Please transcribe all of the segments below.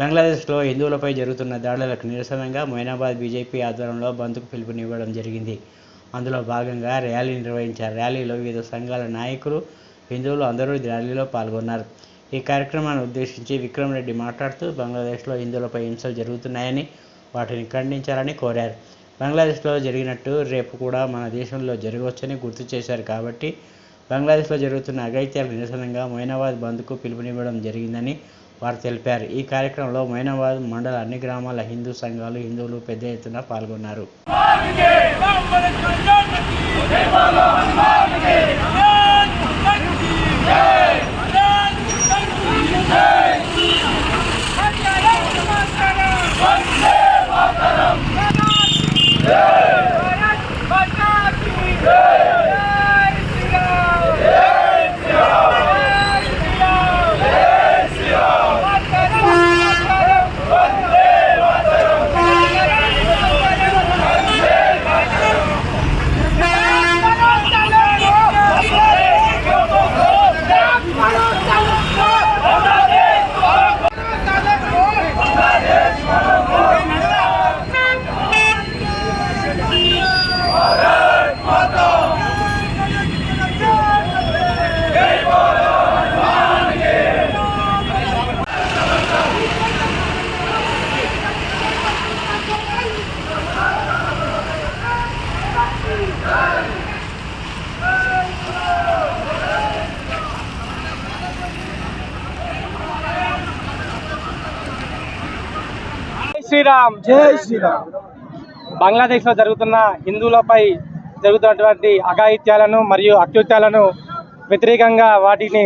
బంగ్లాదేశ్లో హిందువులపై జరుగుతున్న దాడులకు నిరసనగా మొయినాబాద్ బీజేపీ ఆధ్వర్యంలో బంద్కు పిలుపునివ్వడం జరిగింది. అందులో భాగంగా ర్యాలీ నిర్వహించారు. ర్యాలీలో వివిధ సంఘాల నాయకులు హిందువులు అందరూ ర్యాలీలో పాల్గొన్నారు. ఈ కార్యక్రమాన్ని ఉద్దేశించి విక్రమ్ రెడ్డి మాట్లాడుతూ బంగ్లాదేశ్లో హిందువులపై హింసలు జరుగుతున్నాయని వాటిని ఖండించాలని కోరారు. బంగ్లాదేశ్లో జరిగినట్టు రేపు కూడా మన దేశంలో జరగవచ్చని గుర్తు చేశారు కాబట్టి బంగ్లాదేశ్లో జరుగుతున్న అగైత్యాలకు నిరసనగా మొయినాబాద్ బంద్కు పిలుపునివ్వడం జరిగిందని వారు తెలిపారు ఈ కార్యక్రమంలో మైనాబాద్ మండల అన్ని గ్రామాల హిందూ సంఘాలు హిందువులు పెద్ద ఎత్తున పాల్గొన్నారు శ్రీరామ్. జై శ్రీరామ్. బంగ్లాదేశ్లో జరుగుతున్న హిందువులపై జరుగుతున్నటువంటి అఘాయిత్యాలను మరియు అకృత్యాలను వ్యతిరేకంగా వాటిని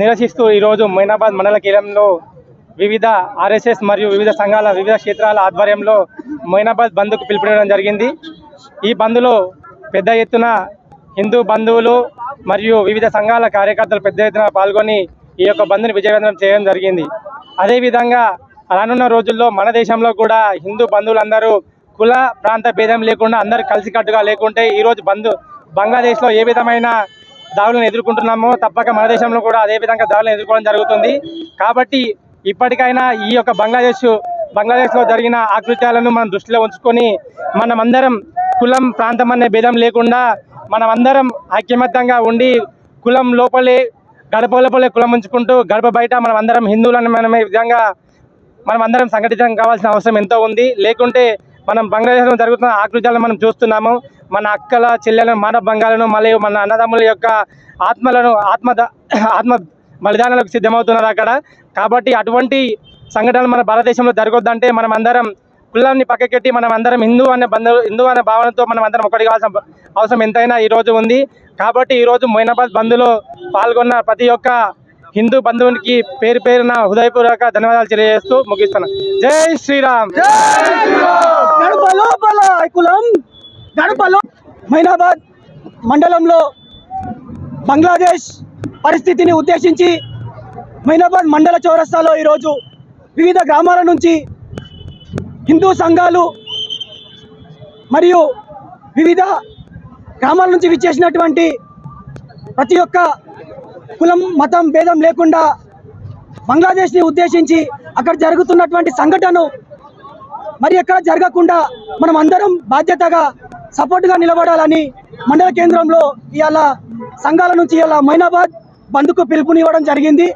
నిరసిస్తూ ఈరోజు మొయినాబాద్ మండల కేంద్రంలో వివిధ ఆర్ఎస్ఎస్ మరియు వివిధ సంఘాల వివిధ క్షేత్రాల ఆధ్వర్యంలో మొయినాబాద్ బంద్కు పిలుపునివ్వడం జరిగింది. ఈ బంద్లో పెద్ద ఎత్తున హిందూ బంధువులు మరియు వివిధ సంఘాల కార్యకర్తలు పెద్ద ఎత్తున పాల్గొని ఈ యొక్క బంద్ను విజయవంతం చేయడం జరిగింది. అదేవిధంగా రానున్న రోజుల్లో మన దేశంలో కూడా హిందూ బంధువులందరూ కుల ప్రాంత భేదం లేకుండా అందరూ కలిసికట్టుగా లేకుంటే ఈరోజు బంధు బంగ్లాదేశ్లో ఏ విధమైన దాడులను ఎదుర్కొంటున్నామో తప్పక మన దేశంలో కూడా అదే విధంగా దాడులను ఎదుర్కోవడం జరుగుతుంది. కాబట్టి ఇప్పటికైనా ఈ యొక్క బంగ్లాదేశ్ బంగ్లాదేశ్లో జరిగిన ఆకృత్యాలను మనం దృష్టిలో ఉంచుకొని మనమందరం కులం ప్రాంతం అనే భేదం లేకుండా మనమందరం ఐక్యమత్యంగా ఉండి కులం లోపలే గడప లోపలే కులం ఉంచుకుంటూ గడప బయట మనం అందరం హిందువులను మనమే విధంగా మనం అందరం సంఘటితం కావాల్సిన అవసరం ఎంతో ఉంది. లేకుంటే మనం బంగ్లాదేశ్లో జరుగుతున్న ఆకృత్యాలను మనం చూస్తున్నాము. మన అక్కల చెల్లెలను మానవ బంగాలను మరియు మన అన్నదమ్ముల యొక్క ఆత్మలను ఆత్మ ఆత్మ బలిదానాలకు సిద్ధమవుతున్నారు అక్కడ. కాబట్టి అటువంటి సంఘటనలు మన భారతదేశంలో జరగొద్దంటే మనం అందరం కులాన్ని పక్కకెట్టి మనం అందరం హిందూ అనే బంధు హిందూ అనే భావనతో మనం అందరం ఒకటి కావాల్సిన అవసరం ఎంతైనా ఈరోజు ఉంది. కాబట్టి ఈరోజు మొయినాబాద్ బంద్లో పాల్గొన్న ప్రతి ఒక్క హిందూ బంధువునికి పేరు పేరున హృదయపూర్వక ధన్యవాదాలు తెలియజేస్తూ ముగిస్తున్నాను జై శ్రీరామ్! లోపల కులం గడపలో మైనాబాద్ మండలంలో బంగ్లాదేశ్ పరిస్థితిని ఉద్దేశించి మైనాబాద్ మండల చౌరస్తాలో ఈరోజు వివిధ గ్రామాల నుంచి హిందూ సంఘాలు మరియు వివిధ గ్రామాల నుంచి విచ్చేసినటువంటి ప్రతి ఒక్క కులం మతం భేదం లేకుండా బంగ్లాదేశ్ని ఉద్దేశించి అక్కడ జరుగుతున్నటువంటి సంఘటనను మరి ఎక్కడ జరగకుండా మనం అందరం బాధ్యతగా సపోర్ట్గా నిలబడాలని మండల కేంద్రంలో ఇవాళ సంఘాల నుంచి ఇలా మైనాబాద్ బంద్కు పిలుపునివ్వడం జరిగింది.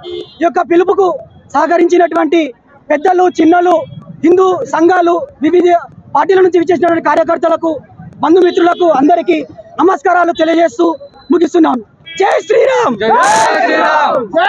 ఈ యొక్క పిలుపుకు సహకరించినటువంటి పెద్దలు చిన్నలు హిందూ సంఘాలు వివిధ పార్టీల నుంచి విచ్చేసినటువంటి కార్యకర్తలకు బంధుమిత్రులకు అందరికీ నమస్కారాలు తెలియజేస్తూ ముగిస్తున్నాను. జై శ్రీరామ్!